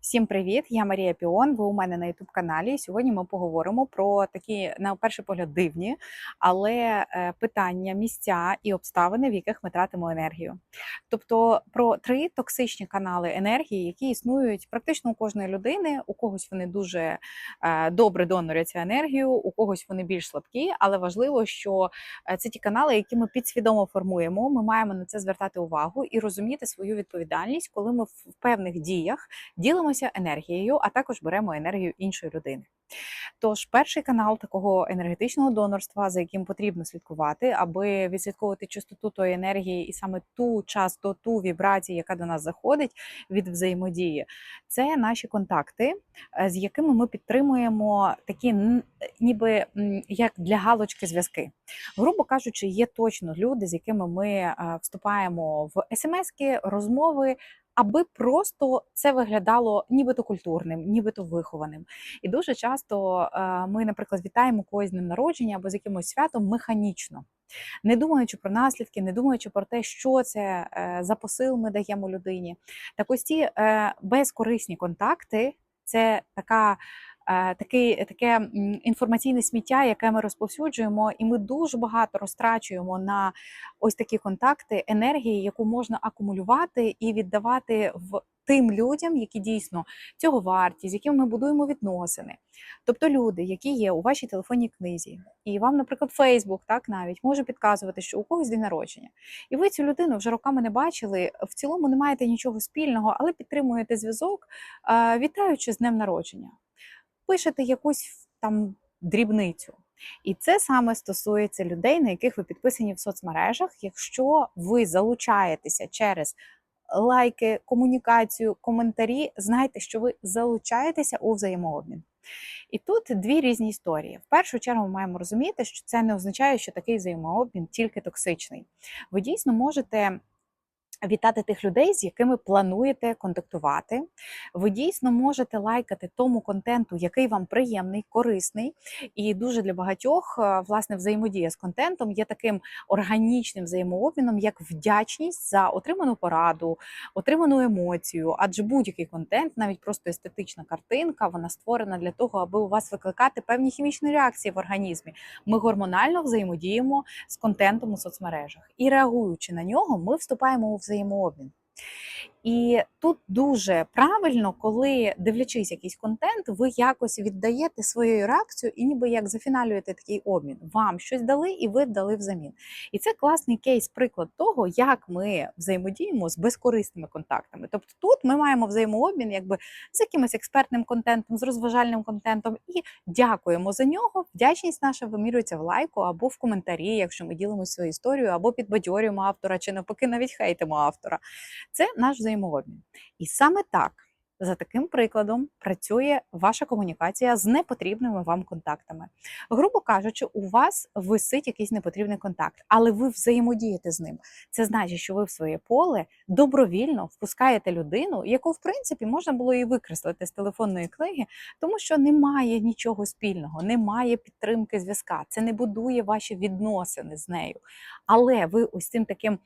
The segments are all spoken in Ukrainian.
Всім привіт! Я Марія Піон. Ви у мене на youtube каналі. Сьогодні ми поговоримо про такі, на перший погляд, дивні, але е, питання, місця і обставини, в яких ми тратимо енергію. Тобто про три токсичні канали енергії, які існують практично у кожної людини. У когось вони дуже е, добре донорять енергію, у когось вони більш слабкі, але важливо, що е, це ті канали, які ми підсвідомо формуємо. Ми маємо на це звертати увагу і розуміти свою відповідальність, коли ми в певних діях ділимося енергією, а також беремо енергію іншої людини. Тож, перший канал такого енергетичного донорства, за яким потрібно слідкувати, аби відслідковувати частоту тої енергії і саме ту частоту вібрації, яка до нас заходить від взаємодії, це наші контакти, е, з якими ми підтримуємо такі ніби як для галочки зв'язки. Грубо кажучи, є точно люди, з якими ми е, вступаємо в смски, розмови. Аби просто це виглядало нібито культурним, нібито вихованим. І дуже часто е, ми, наприклад, вітаємо когось з днем народження або з якимось святом механічно, не думаючи про наслідки, не думаючи про те, що це е, за посил ми даємо людині. Так ось ці е, безкорисні контакти це така. Е, Таке, таке інформаційне сміття, яке ми розповсюджуємо, і ми дуже багато розтрачуємо на ось такі контакти енергії, яку можна акумулювати і віддавати в тим людям, які дійсно цього варті, з якими ми будуємо відносини. Тобто люди, які є у вашій телефонній книзі, і вам, наприклад, Фейсбук так навіть може підказувати, що у когось день народження, і ви цю людину вже роками не бачили. В цілому не маєте нічого спільного, але підтримуєте зв'язок, е, вітаючи з днем народження. Пишете якусь там дрібницю. І це саме стосується людей, на яких ви підписані в соцмережах. Якщо ви залучаєтеся через лайки, комунікацію, коментарі, знайте, що ви залучаєтеся у взаємообмін. І тут дві різні історії. В першу чергу ми маємо розуміти, що це не означає, що такий взаємообмін тільки токсичний. Ви дійсно можете. Вітати тих людей, з якими плануєте контактувати. Ви дійсно можете лайкати тому контенту, який вам приємний, корисний. І дуже для багатьох е, власне взаємодія з контентом є таким органічним взаємообміном, як вдячність за отриману пораду, отриману емоцію. Адже будь-який контент, навіть просто естетична картинка, вона створена для того, аби у вас викликати певні хімічні реакції в організмі. Ми гормонально взаємодіємо з контентом у соцмережах, і реагуючи на нього, ми вступаємо у взаємообмін. І тут дуже правильно, коли дивлячись якийсь контент, ви якось віддаєте свою реакцію і ніби як зафіналюєте такий обмін. Вам щось дали, і ви дали взамін. І це класний кейс, приклад того, як ми взаємодіємо з безкорисними контактами. Тобто тут ми маємо взаємообмін якби з якимось експертним контентом, з розважальним контентом, і дякуємо за нього. Вдячність наша вимірюється в лайку або в коментарі, якщо ми ділимося свою історію, або підбадьорюємо автора, чи навпаки навіть хейтимо автора. Це наш взаємообмін. І саме так, за таким прикладом, працює ваша комунікація з непотрібними вам контактами. Грубо кажучи, у вас висить якийсь непотрібний контакт, але ви взаємодієте з ним. Це значить, що ви в своє поле добровільно впускаєте людину, яку, в принципі, можна було і викреслити з телефонної книги, тому що немає нічого спільного, немає підтримки зв'язка. Це не будує ваші відносини з нею. Але ви ось цим таким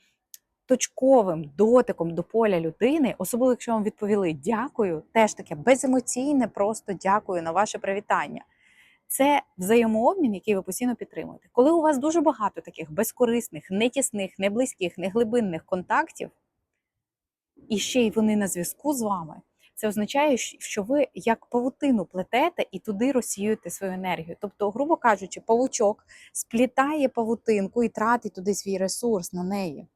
точковим дотиком до поля людини, особливо якщо вам відповіли дякую, теж таке беземоційне, просто дякую на ваше привітання. Це взаємообмін, який ви постійно підтримуєте. Коли у вас дуже багато таких безкорисних, нетісних, неблизьких, неглибинних контактів, і ще й вони на зв'язку з вами, це означає, що ви як павутину плетете і туди розсіюєте свою енергію. Тобто, грубо кажучи, павучок сплітає павутинку і тратить туди свій ресурс на неї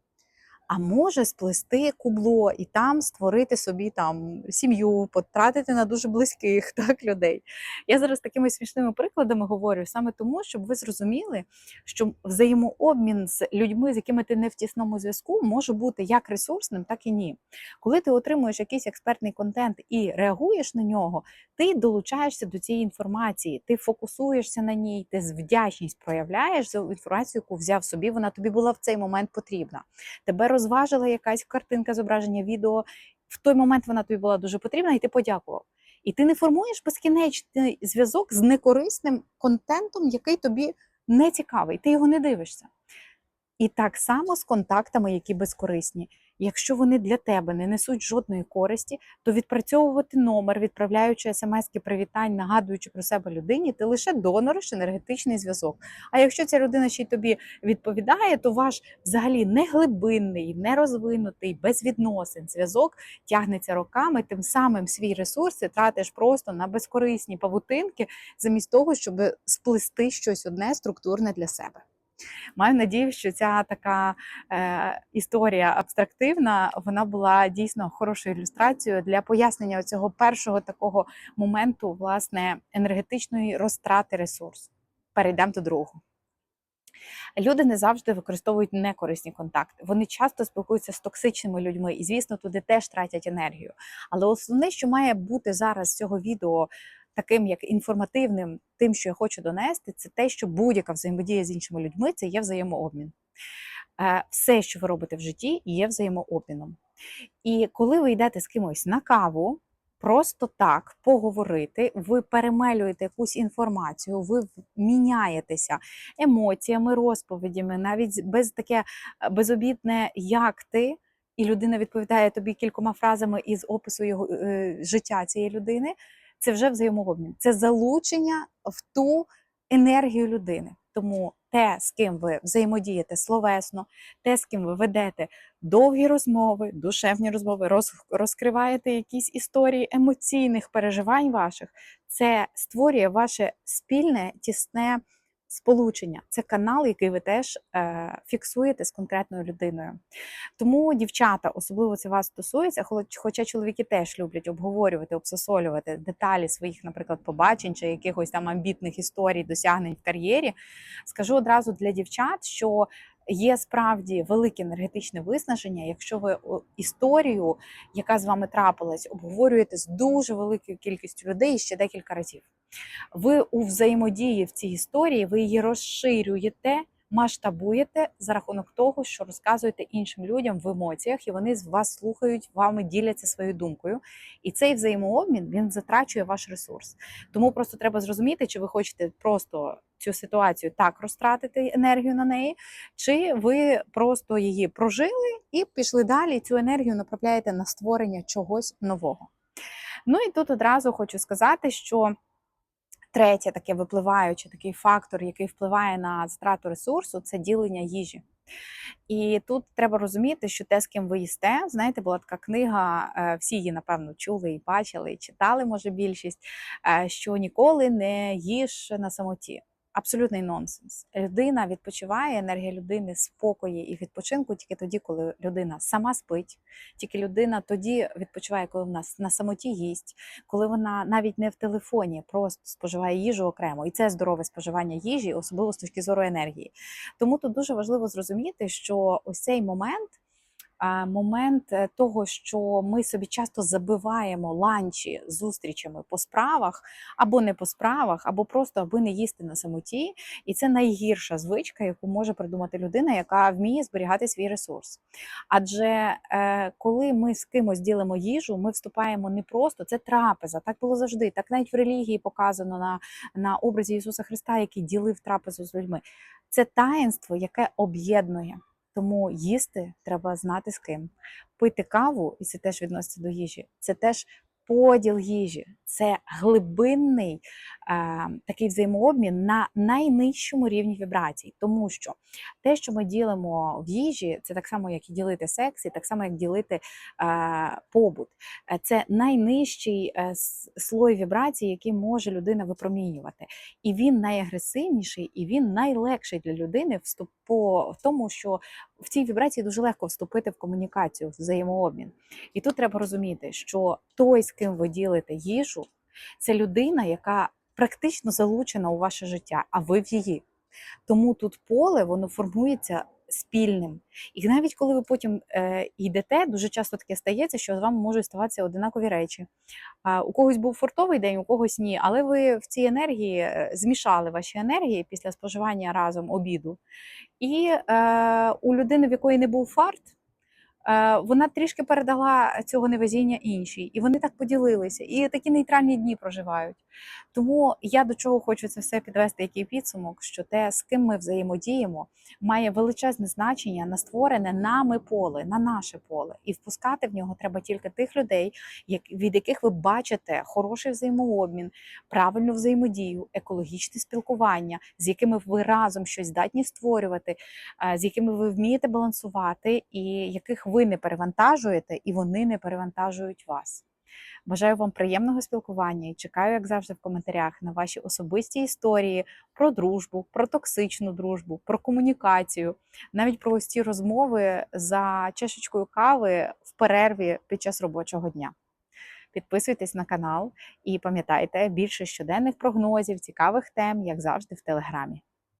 а може сплести кубло і там створити собі там сім'ю, потратити на дуже близьких так людей. Я зараз такими смішними прикладами говорю саме тому, щоб ви зрозуміли, що взаємообмін з людьми, з якими ти не в тісному зв'язку, може бути як ресурсним, так і ні. Коли ти отримуєш якийсь експертний контент і реагуєш на нього, ти долучаєшся до цієї інформації, ти фокусуєшся на ній, ти з вдячність проявляєш за інформацію, яку взяв собі. Вона тобі була в цей момент потрібна. Тебе розважила якась картинка, зображення, відео. В той момент вона тобі була дуже потрібна, і ти подякував. І ти не формуєш безкінечний зв'язок з некорисним контентом, який тобі не цікавий, ти його не дивишся. І так само з контактами, які безкорисні. Якщо вони для тебе не несуть жодної користі, то відпрацьовувати номер, відправляючи смски привітань, нагадуючи про себе людині, ти лише донориш енергетичний зв'язок. А якщо ця людина ще й тобі відповідає, то ваш взагалі не глибинний, не розвинутий, без відносин зв'язок тягнеться роками, тим самим свій ресурс ти тратиш просто на безкорисні павутинки, замість того, щоб сплести щось одне структурне для себе. Маю надію, що ця така е, історія абстрактивна вона була дійсно хорошою ілюстрацією для пояснення цього першого такого моменту власне енергетичної розтрати ресурсу. Перейдемо до другого. Люди не завжди використовують некорисні контакти. Вони часто спілкуються з токсичними людьми, і, звісно, туди теж тратять енергію. Але основне, що має бути зараз з цього відео таким як інформативним, тим, що я хочу донести, це те, що будь-яка взаємодія з іншими людьми це є взаємообмін. Е, Все, що ви робите в житті, є взаємообміном. І коли ви йдете з кимось на каву, просто так поговорити, ви перемелюєте якусь інформацію, ви міняєтеся емоціями, розповідями, навіть без таке е, безобідне як ти. І людина відповідає тобі кількома фразами із опису його е, життя цієї людини це вже взаємообмін, це залучення в ту енергію людини. Тому те, з ким ви взаємодієте словесно, те, з ким ви ведете довгі розмови, душевні розмови, роз, розкриваєте якісь історії емоційних переживань ваших, це створює ваше спільне тісне сполучення. Це канал, який ви теж е, фіксуєте з конкретною людиною. Тому, дівчата, особливо це вас стосується, хоча чоловіки теж люблять обговорювати, обсосолювати деталі своїх, наприклад, побачень чи якихось там амбітних історій, досягнень в кар'єрі. Скажу одразу для дівчат, що є справді велике енергетичне виснаження, якщо ви історію, яка з вами трапилась, обговорюєте з дуже великою кількістю людей ще декілька разів. Ви у взаємодії в цій історії, ви її розширюєте, масштабуєте за рахунок того, що розказуєте іншим людям в емоціях, і вони з вас слухають, вами діляться своєю думкою. І цей взаємообмін він затрачує ваш ресурс. Тому просто треба зрозуміти, чи ви хочете просто цю ситуацію так розтратити енергію на неї, чи ви просто її прожили і пішли далі. Цю енергію направляєте на створення чогось нового. Ну і тут одразу хочу сказати, що. Третє, таке випливаюче, такий фактор, який впливає на страту ресурсу, це ділення їжі. І тут треба розуміти, що те, з ким ви їсте, знаєте, була така книга, е, всі її, напевно, чули і бачили, і читали, може, більшість, е, що ніколи не їж на самоті абсолютний нонсенс. Людина відпочиває, енергія людини спокої і відпочинку тільки тоді, коли людина сама спить, тільки людина тоді відпочиває, коли вона на самоті їсть, коли вона навіть не в телефоні, просто споживає їжу окремо. І це здорове споживання їжі, особливо з точки зору енергії. Тому тут дуже важливо зрозуміти, що ось цей момент момент е, того, що ми собі часто забиваємо ланчі зустрічами по справах, або не по справах, або просто аби не їсти на самоті. І це найгірша звичка, яку може придумати людина, яка вміє зберігати свій ресурс. Адже е, коли ми з кимось ділимо їжу, ми вступаємо не просто це трапеза. Так було завжди. Так навіть в релігії показано на, на образі Ісуса Христа, який ділив трапезу з людьми. Це таїнство, яке об'єднує. Тому їсти треба знати з ким. Пити каву, і це теж відноситься до їжі, це теж поділ їжі, це глибинний е, такий взаємообмін на найнижчому рівні вібрацій, тому що те, що ми ділимо в їжі, це так само, як і ділити секс, і так само, як ділити е, побут. Е, це найнижчий е, слой вібрацій, який може людина випромінювати. І він найагресивніший, і він найлегший для людини в тому, що в цій вібрації дуже легко вступити в комунікацію, в взаємообмін. І тут треба розуміти, що той, з ким ви ділите їжу, це людина, яка практично залучена у ваше життя, а ви в її. Тому тут поле воно формується спільним. І навіть коли ви потім е, йдете, дуже часто таке стається, що з вами можуть ставатися одинакові речі. А, У когось був фортовий день, у когось ні. Але ви в цій енергії е, змішали ваші енергії після споживання разом обіду. І е, у людини, в якої не був фарт, вона трішки передала цього невезіння іншій, і вони так поділилися, і такі нейтральні дні проживають. Тому я до чого хочу це все підвести, який підсумок, що те, з ким ми взаємодіємо, має величезне значення на створене нами поле, на наше поле, і впускати в нього треба тільки тих людей, від яких ви бачите хороший взаємообмін, правильну взаємодію, екологічне спілкування, з якими ви разом щось здатні створювати, е, з якими ви вмієте балансувати, і яких ви не перевантажуєте, і вони не перевантажують вас. Бажаю вам приємного спілкування і чекаю, як завжди, в коментарях на ваші особисті історії про дружбу, про токсичну дружбу, про комунікацію, навіть про ось ці розмови за чашечкою кави в перерві під час робочого дня. Підписуйтесь на канал і пам'ятайте більше щоденних прогнозів, цікавих тем, як завжди, в телеграмі.